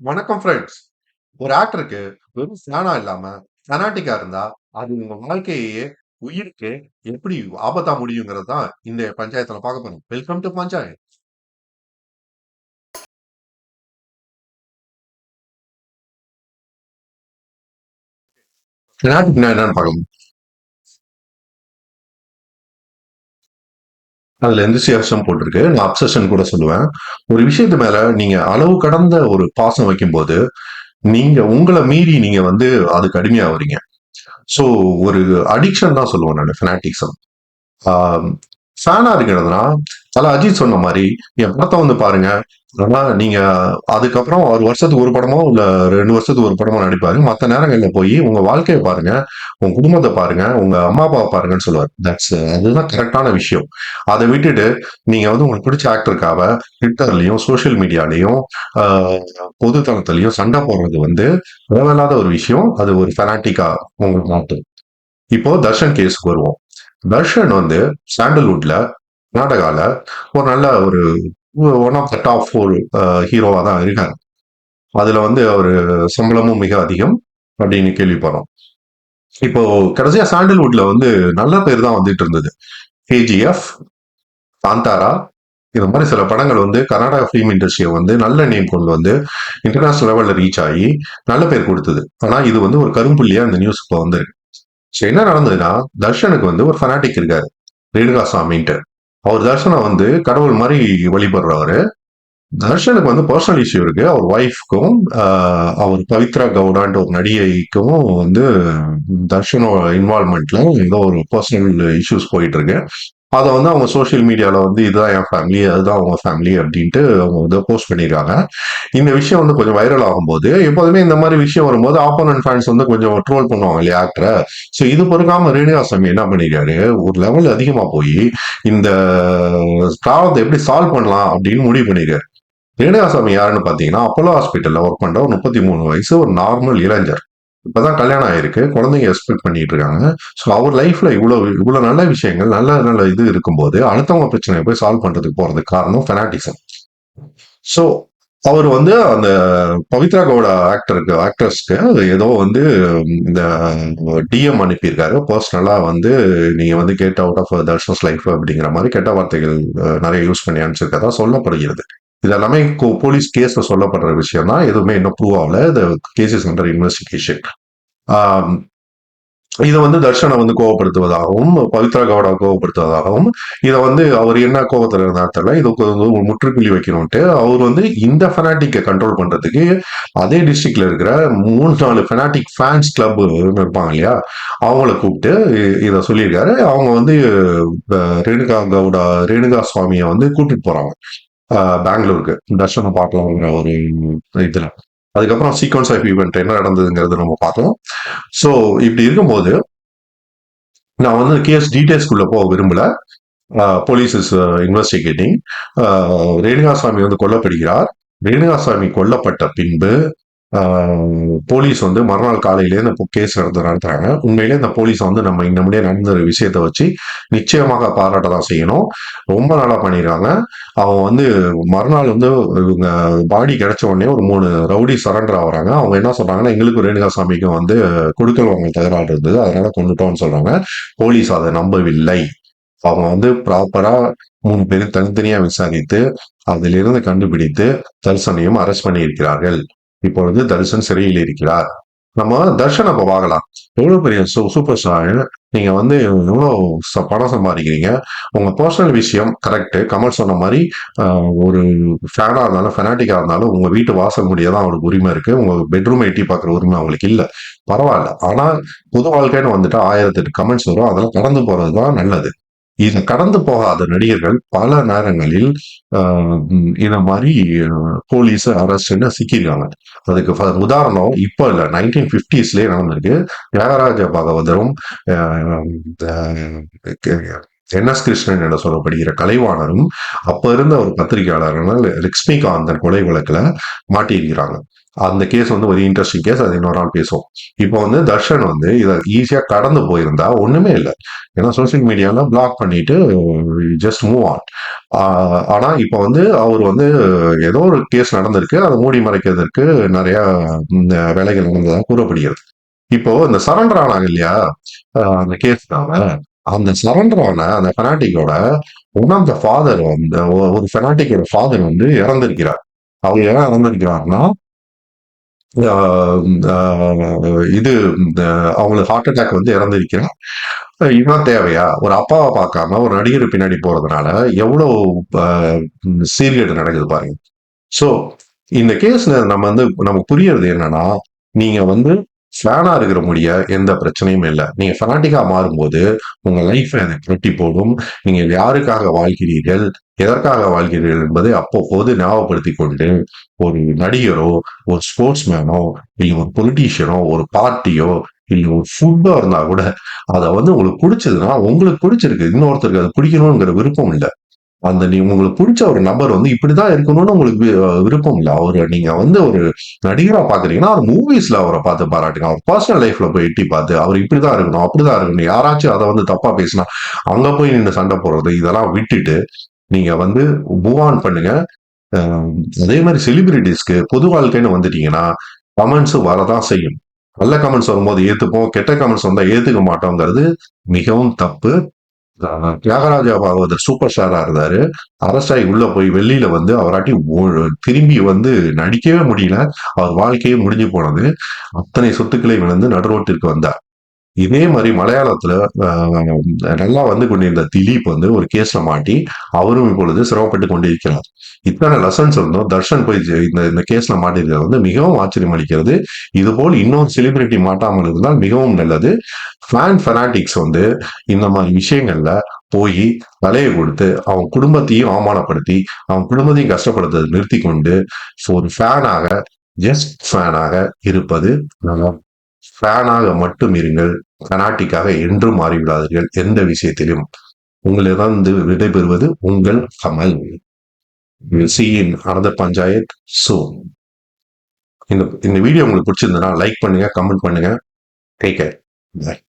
வணக்கம் ஃப்ரெண்ட்ஸ். ஒரு ஆக்டருக்கு வெறும் ஃபேனா இல்லாம, ஃபெனாட்டிக்கா இருந்தா, அது உங்க வாழ்க்கையையே, உயிருக்கே எப்படி ஆபத்தா முடியுங்கிறது தான் இந்த பஞ்சாயத்துல பார்க்க போறோம். Welcome to panchayat. ஃபெனாட்டிக்னா என்னன்னு பார்க்கலாம். அதுல எந்தூசியாசம் போட்டிருக்கு. நான் அப்சஷன் கூட சொல்லுவேன். ஒரு விஷயத்து மேல நீங்க அளவு கடந்த ஒரு பாசம் வைக்கும்போது, நீங்க உங்களை மீறி நீங்க வந்து அதுக்கு அடிமையாவுறீங்க. ஸோ ஒரு அடிக்ஷன் தான் சொல்லுவேன் நான் ஃபெனாட்டிக்ஸம். ஆ ஃபேனா இருக்கிறதுனா, தலை அஜித் சொன்ன மாதிரி என் படத்தை வந்து பாருங்க. ஆனா நீங்க அதுக்கப்புறம் ஒரு வருஷத்துக்கு ஒரு படமோ, இல்ல ரெண்டு வருஷத்துக்கு ஒரு படமோ நடிப்பாரு. மற்ற நேரங்களில் போய் உங்க வாழ்க்கையை பாருங்க, உங்க குடும்பத்தை பாருங்க, உங்க அம்மா, அப்பாவை பாருங்கன்னு சொல்லுவார் தட்ஸ் அதுதான் கரெக்டான விஷயம். அதை விட்டுட்டு, நீங்க வந்து உங்களுக்கு பிடிச்ச ஆக்டருக்காக ட்விட்டர்லயும் சோசியல் மீடியாலயும், ஆ சண்டை போடுறது வந்து தேவையில்லாத ஒரு விஷயம். அது ஒரு ஃபெனாட்டிக்கா உங்களுக்கு மாத்தும். இப்போ தர்ஷன் கேஸுக்கு வருவோம். தர்ஷன் வந்து சாண்டல்வுட்ல, கர்நாடகால ஒரு நல்ல ஒரு one of the top four ஹீரோவாக தான் இருக்காரு. அதில் வந்து அவர் சம்பளமும் மிக அதிகம் அப்படின்னு கேள்விப்படுறோம். இப்போ கடைசியாக சாண்டல்வுட்ல வந்து நல்ல பேர் தான் வந்துட்டு இருந்தது. கேஜிஎஃப், காந்தாரா இந்த மாதிரி சில படங்கள் வந்து கர்நாடகா ஃபிலிம் இண்டஸ்ட்ரியை வந்து நல்ல நேம் கொண்டு வந்து, இன்டர்நேஷனல் லெவலில் ரீச் ஆகி நல்ல பேர் கொடுத்தது ஆனால் இது வந்து ஒரு கரும்புள்ளியா இந்த நியூஸ் இப்போ வந்திருக்கு. ஸோ என்ன நடந்ததுன்னா, தர்ஷனுக்கு வந்து ஒரு ஃபனாட்டிக் இருக்காரு. ரேணுகாசாமின்ட்டு. அவர் தர்ஷனை வந்து கடவுள் மாதிரி வழிபடுறவரு. தர்ஷனுக்கு வந்து பர்சனல் இஷ்யூ இருக்கு. அவர் ஒய்ஃப்க்கும், அவர் பவித்ரா கவுடான்ட்டு ஒரு நடிகைக்கும் வந்து தர்ஷனோட இன்வால்மெண்ட்ல ஏதோ ஒரு பர்சனல் இஷ்யூஸ் போயிட்டு இருக்கு. அதை வந்து அவங்க சோஷியல் மீடியாவில் வந்து இதுதான் என் ஃபேமிலி, அதுதான் அவங்க ஃபேமிலி அப்படின்ட்டு அவங்க வந்து போஸ்ட் பண்ணியிருக்காங்க. இந்த விஷயம் வந்து கொஞ்சம் வைரல் ஆகும்போது, எப்போதுமே இந்த மாதிரி விஷயம் வரும்போது ஆப்போனன்ட் ஃபேன்ஸ் வந்து கொஞ்சம் ட்ரோல் பண்ணுவாங்க இல்லையா ஆக்டரை ஸோ இது பொறுக்காம ரேணுகாசாமி என்ன பண்ணிருக்காரு ஒரு லெவல் அதிகமாக போய் இந்த ப்ராப்ளத்தை எப்படி சால்வ் பண்ணலாம் அப்படின்னு முடிவு பண்ணியிருக்காரு. ரேணுகாசாமி யாருன்னு பார்த்தீங்கன்னா, அப்போலோ ஹாஸ்பிட்டலில் ஒர்க் பண்ணுற ஒரு 33 வயசு ஒரு நார்மல் இளைஞர். இப்போதான் கல்யாணம் ஆயிருக்கு. குழந்தைங்க எக்ஸ்பெக்ட் பண்ணிட்டு இருக்காங்க. ஸோ அவர் லைஃப்ல இவ்வளோ இவ்வளோ நல்ல விஷயங்கள், நல்ல நல்ல இது இருக்கும்போது, அடுத்தவங்க பிரச்சனையை போய் சால்வ் பண்றதுக்கு போறதுக்கு காரணம் ஃபெனாட்டிசம். ஸோ அவர் வந்து அந்த பவித்ரா கவுடா ஆக்டருக்கு ஆக்ட்ரஸ்க்கு ஏதோ வந்து இந்த டிஎம் அனுப்பியிருக்காரு. பர்சனலாக வந்து நீங்கள் வந்து get out of Darshan's life அப்படிங்கிற மாதிரி கெட்ட வார்த்தைகள் நிறைய யூஸ் பண்ணி அனுப்பிச்சிருக்கிறதா சொல்லப்படுகிறது. இது எல்லாமே போலீஸ் கேஸ்ல சொல்லப்படுற விஷயம் தான். எதுவுமே இன்னும் ப்ரூவ் ஆவல. The case is under investigation. இதை இத வந்து தர்ஷனை வந்து கோவப்படுத்துவதாகவும், பவித்ரா கவுடா கோவப்படுத்துவதாகவும், இத வந்து அவர் என்ன கோவத்துல இருந்தா தெரியல. இதுக்கு வந்து முற்றுப்புள்ளி வைக்கணும்ட்டு அவர் வந்து இந்த ஃபெனாட்டிக்கை கண்ட்ரோல் பண்றதுக்கு, அதே டிஸ்ட்ரிக்ட்ல இருக்கிற 3, 4 ஃபெனாட்டிக் ஃபேன்ஸ் கிளப் இருப்பாங்க இல்லையா? அவங்கள கூப்பிட்டு இத சொல்லியிருக்காரு. அவங்க வந்து ரேணுகா கவுடா ரேணுகா சுவாமியை வந்து கூட்டிட்டு போறாங்க. பெங்களூருக்கு. தர்ஷனை பார்க்கலாங்கிற ஒரு இதில் அதுக்கப்புறம் சீக்வன்ஸ் ஆஃப் ஈவெண்ட் என்ன நடந்ததுங்கிறது நம்ம பார்த்தோம். ஸோ இப்படி இருக்கும்போது நான் வந்து கேஸ் டீட்டெயில்ஸ்குள்ளே போக விரும்பல. Police is investigating. ரேணுகாசாமி வந்து கொல்லப்படுகிறார். ரேணுகாசாமி கொல்லப்பட்ட பின்பு, போலீஸ் வந்து மறுநாள் காலையிலேயே இந்த கேஸ் நடந்து நடத்துறாங்க. உண்மையிலே இந்த போலீஸ் வந்து நம்ம இந்த முன்னாடியே நடந்த ஒரு விஷயத்த வச்சு நிச்சயமாக பாராட்ட தான் செய்யணும். ரொம்ப நல்லா பண்ணிடுறாங்க அவங்க வந்து மறுநாள் வந்து இவங்க பாடி கிடைச்ச உடனே ஒரு மூணு ரவுடி சரண்டர் ஆவுறாங்க. அவங்க என்ன சொல்றாங்கன்னா, எங்களுக்கும் ரேணுகாசாமிக்கும் வந்து கொடுக்கல் வாங்க தகராறு இருந்தது. அதனால கொண்டுட்டோம்னு சொல்றாங்க. போலீஸ் அதை நம்பவில்லை. அவங்க வந்து ப்ராப்பரா மூணு பேரும் தனித்தனியா விசாரித்து, அதிலிருந்து கண்டுபிடித்து தர்ஷனையும் அரெஸ்ட் பண்ணியிருக்கிறார்கள். இப்பொழுது தரிசன் சிறையில் இருக்கிறார். நம்ம தர்ஷன் அப்போ பார்க்கலாம். எவ்வளவு பெரிய சூ சூப்பர் ஸ்டார். நீங்க வந்து எவ்வளோ ச பணம் சம்பாதிக்கிறீங்க. உங்க பர்சனல் விஷயம் கரெக்டு கமல் சொன்ன மாதிரி ஒரு ஃபேனா இருந்தாலும், ஃபெனாட்டிக்கா இருந்தாலும் உங்க வீட்டு வாசல் முடிய தான் அவருக்கு உரிமை இருக்கு. உங்க பெட்ரூம் எட்டி பார்க்குற உரிமை அவங்களுக்கு இல்லை பரவாயில்ல ஆனா பொது வாழ்க்கைன்னு வந்துட்டா 1008 கமெண்ட்ஸ் வரும். அதெல்லாம் கடந்து போறது தான் நல்லது. இதை கடந்து போகாத நடிகர்கள் பல நேரங்களில் இந்த மாதிரி போலீஸ் அரெஸ்ட்ன்னு சிக்கியிருக்காங்க. அதுக்கு உதாரணம் உதாரணம் இப்ப இல்ல 1950ஸ்லயே நடந்திருக்கு. தியாகராஜ பாகவதரும், என் எஸ் கிருஷ்ணன் என சொல்லப்படுகிற கலைவாணரும் அப்ப இருந்த ஒரு பத்திரிகையாளரான லக்ஷ்மிகாந்தன் கொலை வழக்குல மாட்டியிருக்கிறாங்க. அந்த கேஸ் வந்து ஒரு இன்ட்ரெஸ்டிங் கேஸ். அது இன்னொரு நாள் பேசுவோம். இப்போ வந்து தர்ஷன் வந்து இதை ஈஸியாக கடந்து போயிருந்தா ஒன்றுமே இல்லை ஏன்னா சோசியல் மீடியாவில் பிளாக் பண்ணிட்டு ஜஸ்ட் மூவ் ஆன். ஆனால் இப்போ வந்து அவர் வந்து ஏதோ ஒரு கேஸ் நடந்திருக்கு. அதை மூடி மறைக்கிறதுக்கு நிறையா வேலைகள் நடந்ததாக கூறப்படுகிறது. இப்போ இந்த சரண்டர் ஆனாங்க இல்லையா? அந்த கேஸ்னால, அந்த சரண்டர் ஆன அந்த ஃபெனாட்டிக்கோட ஒன் ஆஃப் த ஃபாதர் வந்து ஒரு ஃபெனாட்டிக்கோட ஃபாதர் வந்து இறந்திருக்கிறார். அவர் ஏன் இறந்திருக்கிறாருன்னா இது இந்த அவங்களுக்கு ஹார்ட் அட்டாக் வந்து இறந்திருக்கிறேன் இதெல்லாம் தேவையா? ஒரு அப்பாவை பார்க்காம ஒரு நடிகர் பின்னாடி போறதுனால எவ்வளோ அ சீர்கேடு நடக்குது பாருங்க. ஸோ இந்த கேஸ்ல நம்ம வந்து நமக்கு புரியறது என்னன்னா, நீங்க வந்து ஃபேனா இருக்கிற முடிய எந்த பிரச்சனையும் இல்லை நீங்க ஃபெனாட்டிக்கா மாறும்போது, உங்க லைஃப்பை அதை புரட்டி போடும். நீங்க யாருக்காக வாழ்கிறீர்கள்? எதற்காக வாழ்கிறீர்கள்? என்பதை அவ்வப்போது ஞாபகப்படுத்தி கொண்டு, ஒரு நடிகரோ, ஒரு ஸ்போர்ட்ஸ் மேனோ, இல்லை ஒரு பொலிட்டீஷியனோ, ஒரு பார்ட்டியோ, இல்லை ஒரு ஃபுட்டோ இருந்தா கூட, அதை வந்து உங்களுக்கு பிடிச்சதுன்னா உங்களுக்கு பிடிச்சிருக்கு இன்னொருத்தருக்கு அது பிடிக்கணுங்கிற விருப்பம் இல்லை அந்த நீ உங்களுக்கு பிடிச்ச ஒரு நபர் வந்து இப்படிதான் இருக்கணும்னு உங்களுக்கு வி விருப்பம் இல்லை அவர நீங்க வந்து ஒரு நடிகரா பார்க்குறீங்கன்னா, அவர் மூவிஸ்ல அவரை பார்த்து பாராட்டுங்க. அவர் பர்சனல் லைஃப்ல போய் எட்டி பார்த்து, அவர் இப்படிதான் இருக்கணும், அப்படிதான் இருக்கணும். யாராச்சும் அதை வந்து தப்பா பேசினா, அங்க போய் நின்று சண்டை போடுறது, இதெல்லாம் விட்டுட்டு, நீங்க வந்து மூவ் ஆன் பண்ணுங்க. அதே மாதிரி செலிபிரிட்டிஸ்க்கு பொது வாழ்க்கைன்னு வந்துட்டீங்கன்னா, கமெண்ட்ஸ் வரதான் செய்யும். நல்ல கமெண்ட்ஸ் வரும்போது ஏத்துப்போம். கெட்ட கமெண்ட்ஸ் வந்தா ஏத்துக்க மாட்டோங்கிறது மிகவும் தப்பு. அ தியாகராஜ பாகவதர் சூப்பர் ஸ்டாரா இருந்தாரு. அரசாய் உள்ள போய் வெளியில வந்து அவராட்டி திரும்பி வந்து நடிக்கவே முடியல. அவர் வாழ்க்கையே முடிஞ்சு போனது. அத்தனை சொத்துக்களையும் விழுந்து நடுரோட்டிற்கு வந்தார். இதே மாதிரி மலையாளத்துல நல்லா வந்து கொண்டிருந்த திலீப் வந்து ஒரு கேஸ்ல மாட்டி, அவரும் இப்பொழுது சிரமப்பட்டு கொண்டிருக்கிறார். இத்தனை லெசன்ஸ் இருந்தும் தர்ஷன் போய் இந்த இந்த கேஸ்ல மாட்டியிருக்கிறது வந்து மிகவும் ஆச்சரியம் அளிக்கிறது. இதுபோல் இன்னொரு செலிபிரிட்டி மாட்டாமல் இருந்தால் மிகவும் நல்லது. ஃபேன் ஃபெனாட்டிக்ஸ் வந்து இந்த மாதிரி விஷயங்கள்ல போய் தலையை கொடுத்து அவன் குடும்பத்தையும் அவமானப்படுத்தி, அவன் குடும்பத்தையும் கஷ்டப்படுத்துறத நிறுத்தி கொண்டு, ஒரு ஃபேனாக, ஜஸ்ட் ஃபேனாக இருப்பது நல்லா ஃபேனாக மட்டும் இருங்கள். ஃபெனாட்டிக்காக என்றும் மாறிவிடாதீர்கள். எந்த விஷயத்திலும். உங்களிடமிருந்து விடைபெறுவது உங்கள் Kamal. Will in another panchayat so இந்த இந்த வீடியோ உங்களுக்கு பிடிச்சிருந்ததுன்னா லைக் பண்ணுங்க, கமெண்ட் பண்ணுங்க. Take care. பாய்.